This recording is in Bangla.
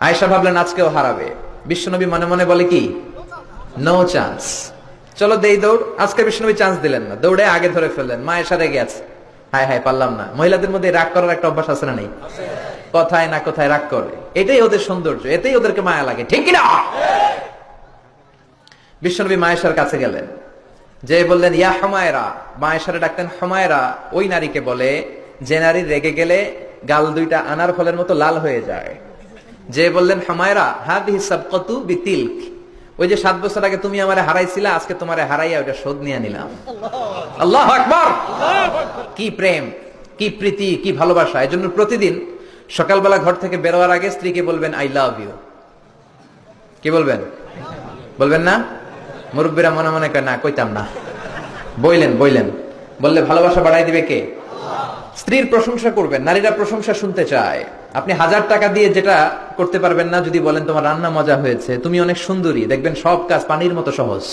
আয়েশা ভাবলেন, আজকেও হারাবে। বিশ্বনবী মনে মনে বলে কি? নো চান্স চলো দেই দৌড়। আজকে বিশ্বনবী চান্স দিলেন না। দৌড়ে আগে ধরে ফেললেন। মা এসা রেগে আছে। হায় হায়, পারলাম না। মহিলাদের মধ্যে রাগ করার একটা অভ্যাস আছে না নেই? কথায় না কোথায় রাগ করে। এটাই ওদের সৌন্দর্য। এতেই ওদেরকে মায়া লাগে। ঠিক না বিশ্বনবী মায়েশার কাছে গেলেন। যে বললেন, ইয়া হমায়রা। মায়েশারে ডাকতেন, হমায়রা, ওই নারীকে বলে, যে নারী রেগে গেলে গাল দুইটা আনার ফলের মতো লাল হয়ে যায়। যে বললেন, হামায়রা হমায়রা হাদিহি সাবকাতু বিতিলক। ওই যে সাত বছর আগে তুমি আমারে হারাইছিলা, আজকে তোমারে হারাইয়া ওটা শোধ নিয়ে নিলাম। আল্লাহ আকবার! কি প্রেম, কি প্রীতি, কি ভালোবাসা। এজন্য প্রতিদিন সকালবেলা ঘর থেকে বেরোয়ার আগে স্ত্রীকে বলবেন, আই লাভ ইউ। কি বলবেন? বলবেন না? মুরব্বীরা মনে মনে কয়, না, কইতাম না। বইলেন বইলেন। বললে, ভালোবাসা বাড়াই দিবে কে? স্ত্রীর প্রশংসা করবেন, নারীরা প্রশংসা শুনতে চায়। আপনি হাজার টাকা দিয়ে যেটা করতে পারবেন না যদি বলেন তোমার রান্না মজা হয়েছে। তুমি অনেক সুন্দরী। দেখবেন সব কাজ পানির মতো সহজ।